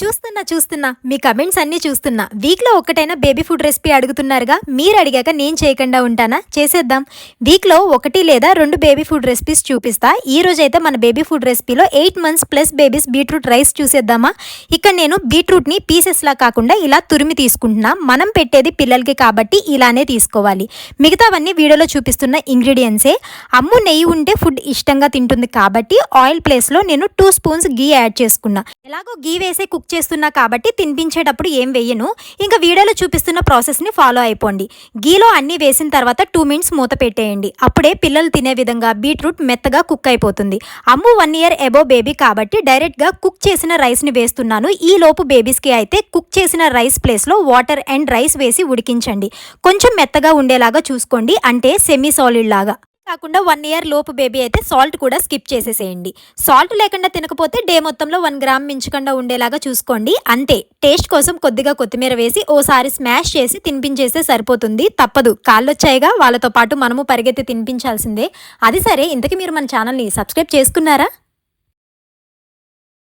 చూస్తున్నా చూస్తున్నా మీ కమెంట్స్ అన్నీ చూస్తున్నా. వీక్లో ఒక్కటైనా బేబీ ఫుడ్ రెసిపీ అడుగుతున్నారుగా మీరు అడిగాక నేను చేయకుండా ఉంటానా? చేసేద్దాం. వీక్లో ఒకటి లేదా రెండు బేబీ ఫుడ్ రెసిపీస్ చూపిస్తా. ఈ రోజైతే మన baby food రెసిపీలో eight months plus babies beetroot rice చూసేద్దామా? ఇక్కడ నేను బీట్రూట్ని పీసెస్లా కాకుండా ఇలా తురిమి తీసుకుంటున్నా. మనం పెట్టేది పిల్లలకి కాబట్టి ఇలానే తీసుకోవాలి. మిగతావన్నీ వీడియోలో చూపిస్తున్న ఇంగ్రీడియంట్సే అమ్ము నెయ్యి ఉంటే ఫుడ్ ఇష్టంగా తింటుంది కాబట్టి ఆయిల్ ప్లేస్లో నేను టూ స్పూన్స్ గీ యాడ్ చేసుకున్నా. ఎలాగో గీ వేసే కుక్ చేస్తున్నా కాబట్టి తినిపించేటప్పుడు ఏం వేయను ఇంకా వీడియోలో చూపిస్తున్న ప్రాసెస్ని ఫాలో అయిపోండి. గీలో అన్నీ వేసిన తర్వాత టూ మినిట్స్ మూత పెట్టేయండి. అప్పుడే పిల్లలు తినే విధంగా బీట్రూట్ మెత్తగా కుక్ అయిపోతుంది. అమ్ము వన్ ఇయర్ ఎబో బేబీ కాబట్టి డైరెక్ట్గా కుక్ చేసిన రైస్ని వేస్తున్నాను. ఈ లోపు బేబీస్కి అయితే కుక్ చేసిన రైస్ ప్లేస్లో వాటర్ అండ్ రైస్ వేసి ఉడికించండి. కొంచెం మెత్తగా ఉండేలాగా చూసుకోండి. అంటే సెమీ సాలిడ్ లాగా. కాకుండా వన్ ఇయర్ లోపు బేబీ అయితే సాల్ట్ కూడా స్కిప్ చేసేసేయండి. సాల్ట్ లేకుండా తినకపోతే డే మొత్తంలో వన్ గ్రామ్ మించకుండా ఉండేలాగా చూసుకోండి. అంతే టేస్ట్ కోసం కొద్దిగా కొత్తిమీర వేసి ఓసారి స్మాష్ చేసి తినిపించేస్తే సరిపోతుంది. తప్పదు కాళ్ళొచ్చాయిగా వాళ్ళతో పాటు మనము పరిగెత్తి తినిపించాల్సిందే. అది సరే ఇంతకీ మీరు మన ఛానల్ని సబ్స్క్రైబ్ చేసుకున్నారా?